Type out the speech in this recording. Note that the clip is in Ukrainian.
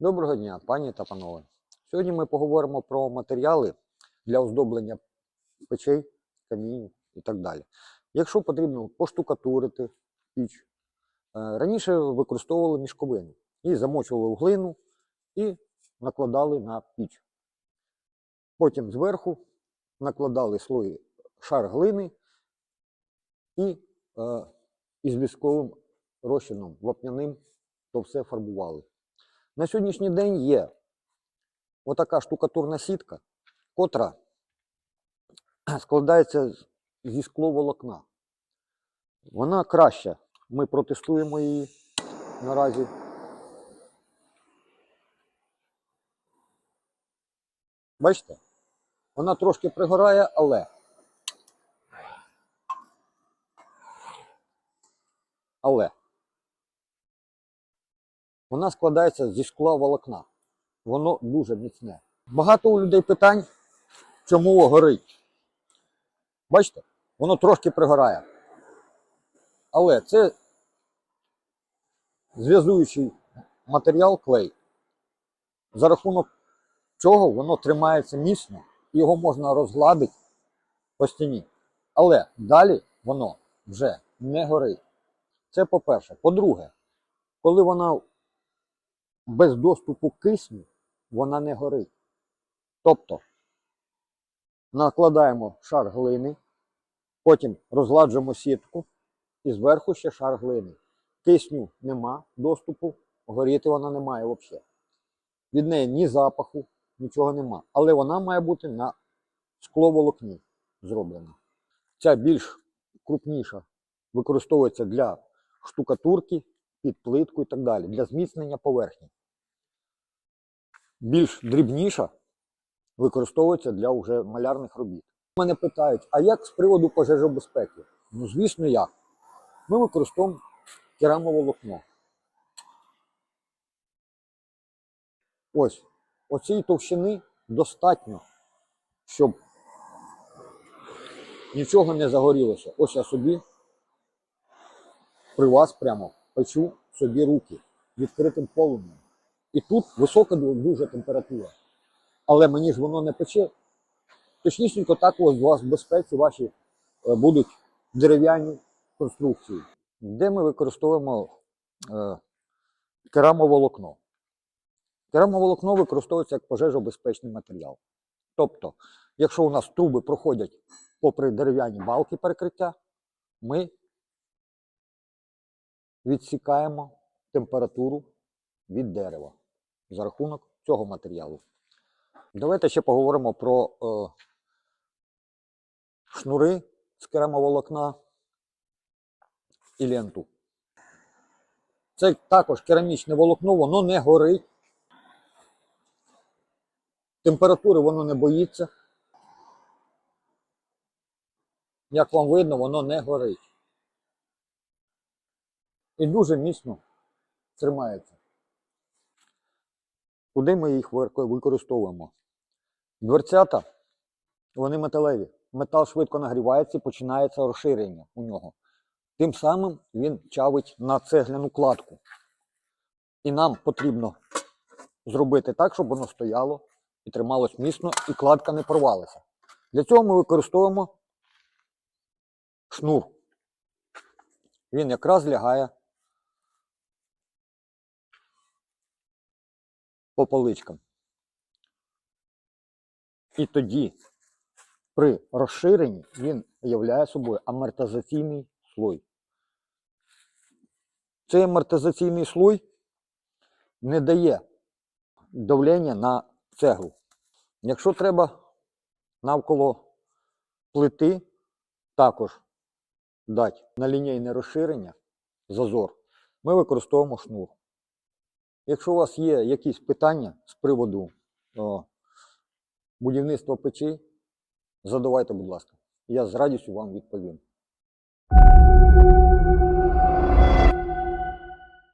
Доброго дня, пані та панове. Сьогодні ми поговоримо про матеріали для оздоблення печей, камінь і так далі. Якщо потрібно поштукатурити піч, е, раніше використовували мішковину і замочували в глину і накладали на піч. Потім зверху накладали слой шар глини і е, із вісковим розчином вапняним то все фарбували. На сьогоднішній день є отака штукатурна сітка, котра складається зі скловолокна. Вона краща. Ми протестуємо її наразі. Бачите? Вона трошки пригорає, але. Але. Вона складається зі скла волокна. Воно дуже міцне. Багато у людей питань, чому горить. Бачите, воно трошки пригорає. Але це зв'язуючий матеріал клей, за рахунок чого воно тримається міцно, його можна розгладити по стіні. Але далі воно вже не горить. Це по-перше. По-друге, коли вона без доступу кисню вона не горить. Тобто накладаємо шар глини, потім розгладжуємо сітку і зверху ще шар глини. Кисню нема доступу, горіти вона не має взагалі. Від неї ні запаху, нічого нема. Але вона має бути на скловолокні зроблена. Ця більш крупніша використовується для штукатурки, під плитку і так далі, для зміцнення поверхні. Більш дрібніша використовується для вже малярних робіт. Мене питають, а як з приводу пожежобезпеки? Ну, звісно, як. Ми використовуємо керамоволокно. Ось, оцієї товщини достатньо, щоб нічого не загорілося. Ось я собі при вас прямо печу собі руки відкритим полум'ям. І тут висока дуже температура. Але мені ж воно не пече. Точнісінько так у вас в безпеці ваші е, будуть дерев'яні конструкції, де ми використовуємо е, керамоволокно. Керамоволокно використовується як пожежобезпечний матеріал. Тобто, якщо у нас труби проходять попри дерев'яні балки перекриття, ми відсікаємо температуру від дерева за рахунок цього матеріалу. Давайте ще поговоримо про е, шнури з керамоволокна і ленту. Це також керамічне волокно, воно не горить. Температури воно не боїться. Як вам видно, воно не горить. І дуже міцно тримається. Куди ми їх використовуємо? Дверцята, вони металеві. Метал швидко нагрівається і починається розширення у нього. Тим самим він чавить на цегляну кладку. І нам потрібно зробити так, щоб воно стояло і трималось міцно, і кладка не порвалася. Для цього ми використовуємо шнур. Він якраз лягає по поличкам. І тоді при розширенні він являє собою амортизаційний слой. Цей амортизаційний слой не дає давлення на цеглу. Якщо треба навколо плити також дати на лінійне розширення, зазор, ми використовуємо шнур. Якщо у вас є якісь питання з приводу о, будівництва печей, задавайте, будь ласка. Я з радістю вам відповім.